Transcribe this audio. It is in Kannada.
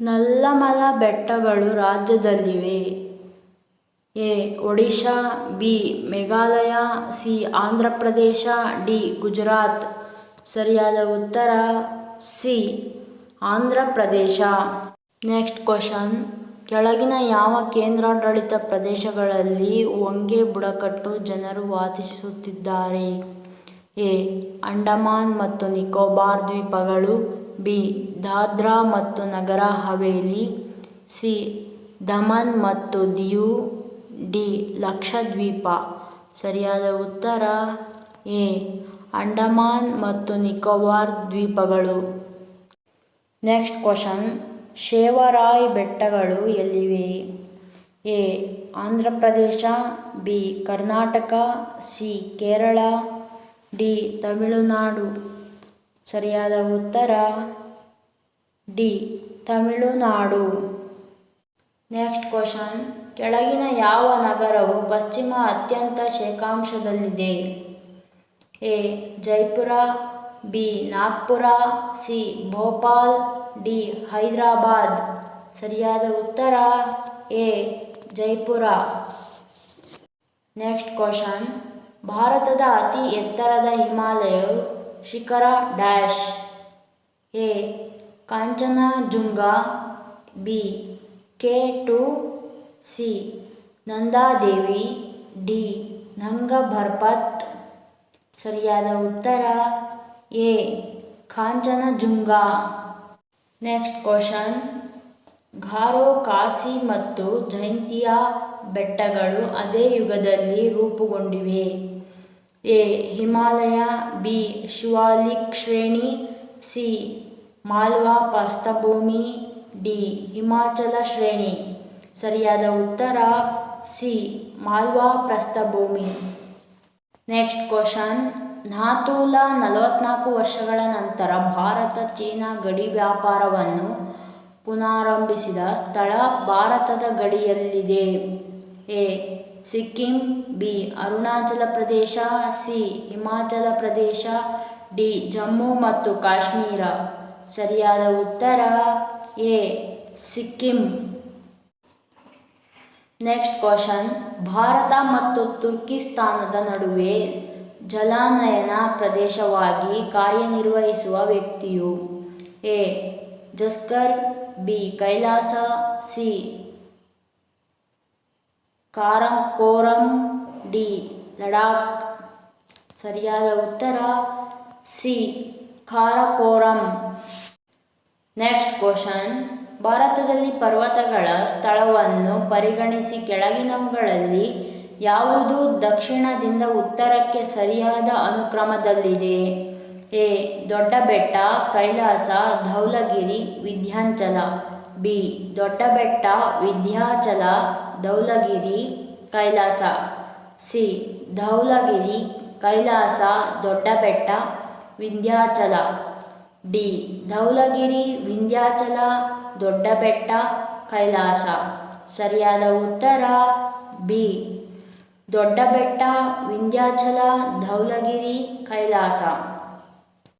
ನಲ್ಲಮಲ ಬೆಟ್ಟಗಳು ರಾಜ್ಯದಲ್ಲಿವೆ. A. Odisha, B. Meghalaya, C. Andhra Pradesh D. Gujarat. ಸರಿಯಾದ ಉತ್ತರ? ಸಿ. ಆಂಧ್ರ ಪ್ರದೇಶ ನೆಕ್ಸ್ಟ್ ಕ್ವಶನ್. ಕೆಳಗಿನ ಯಾವ ಕೇಂದ್ರಾಡಳಿತ ಪ್ರದೇಶಗಳಲ್ಲಿ ಒಂಗೆ ಬುಡಕಟ್ಟು ಜನರು ವಾಸಿಸುತ್ತಿದ್ದಾರೆ? ಎ. ಅಂಡಮಾನ್ ಮತ್ತು ನಿಕೋಬಾರ್ ದ್ವೀಪಗಳು. ಬಿ. ದಾದ್ರಾ ಮತ್ತು ನಗರ ಹವೇಲಿ ಸಿ. ದಮನ್ ಮತ್ತು ದಿಯು. ಡಿ. ಲಕ್ಷದ್ವೀಪ. ಸರಿಯಾದ ಉತ್ತರ? ಎ. ಅಂಡಮಾನ್ ಮತ್ತು ನಿಕೋಬಾರ್ ದ್ವೀಪಗಳು. Next question. ಶೇವರಾಯ್ ಬೆಟ್ಟಗಳು ಎಲ್ಲಿವೆ? A. Andhra Pradesh B. Karnataka. C. Kerala. D. Tamil Nadu. ಸರಿಯಾದ ಉತ್ತರ, ಡಿ, ತಮಿಳುನಾಡು. Next question. ಕೆಳಗಿನ ಯಾವ ನಗರವು ಪಶ್ಚಿಮ ಅತ್ಯಂತ ಶೇಖಾಂಶದಲ್ಲಿದೆ? A, Jaipur, B, Nagpur, C, Bhopal, D, Hyderabad. ಸರಿಯಾದ ಉತ್ತರ, ಎ, ಜೈಪುರ. Next question. ಭಾರತದ ಅತಿ ಎತ್ತರದ ಹಿಮಾಲಯ ಶಿಖರ dash. A. Kanchenjunga. B. K. Two. C. Nanda Devi. D. Nanga Parbat. ಸರಿಯಾದ ಉತ್ತರ? A. Kanchenjunga. Next question. Garo, Khasi ಮತ್ತು ಜೈಂತಿಯಾ ಬೆಟ್ಟಗಳು ಅದೇ ಯುಗದಲ್ಲಿ ರೂಪುಗೊಂಡಿವೆ. ಎ ಹಿಮಾಲಯ, ಬಿ ಶಿವಾಲಿಕ್ ಶ್ರೇಣಿ, ಸಿ ಮಾಲ್ವಾ ಪ್ರಸ್ಥಭೂಮಿ ಡಿ ಹಿಮಾಚಲ ಶ್ರೇಣಿ. ಸರಿಯಾದ ಉತ್ತರ, ಸಿ ಮಾಲ್ವಾ ಪ್ರಸ್ಥಭೂಮಿ ನೆಕ್ಸ್ಟ್ ಕ್ವಶನ್. ನಾತೂಲ ನಲವತ್ನಾಲ್ಕು ವರ್ಷಗಳ ನಂತರ ಭಾರತ ಚೀನಾ ಗಡಿ ವ್ಯಾಪಾರವನ್ನು ಪುನಾರಂಭಿಸಿದ ಸ್ಥಳ ಭಾರತದ ಗಡಿಯಲ್ಲಿದೆ. A, Sikkim, B, Arunachal Pradesh, C, Himachal Pradesh, D, Jammu ಮತ್ತು ಕಾಶ್ಮೀರ. ಸರಿಯಾದ ಉತ್ತರ A, Sikkim. Next question. Bharat ಮತ್ತು ತುರ್ಕಿಸ್ತಾನದ ನಡುವೆ ಜಲಾನಯನ ಪ್ರದೇಶವಾಗಿ ಕಾರ್ಯನಿರ್ವಹಿಸುವ ವ್ಯಕ್ತಿಯು A, Zaskar, B, Kailash, C Karakoram D. Ladakh. ಸರಿಯಾದ ಉತ್ತರ ಸಿ. ಕಾರಕೋರಂ. Next question. ಭಾರತದಲ್ಲಿ ಪರ್ವತಗಳ ಸ್ಥಳವನ್ನು ಪರಿಗಣಿಸಿ ಕೆಳಗಿನವುಗಳಲ್ಲಿ ಯಾವುದು ದಕ್ಷಿಣದಿಂದ ಉತ್ತರಕ್ಕೆ ಸರಿಯಾದ ಅನುಕ್ರಮದಲ್ಲಿದೆ? A. Doddabetta Kailash, ಧೌಲಗಿರಿ Vindhyachal B ದೊಡ್ಡ ಬೆಟ್ಟ ವಿಂಧ್ಯಾಚಲ ಧೌಲಗಿರಿ ಕೈಲಾಸ. ಸಿ ಧೌಲಗಿರಿ ಕೈಲಾಸ ದೊಡ್ಡ ಬೆಟ್ಟ ವಿಂಧ್ಯಾಚಲ ಡಿ ಧೌಲಗಿರಿ ವಿಂಧ್ಯಾಚಲ ದೊಡ್ಡ ಬೆಟ್ಟ ಕೈಲಾಸ. ಸರಿಯಾದ ಉತ್ತರ? ಬಿ ದೊಡ್ಡ ಬೆಟ್ಟ ವಿಂಧ್ಯಾಚಲ ಧೌಲಗಿರಿ ಕೈಲಾಸ.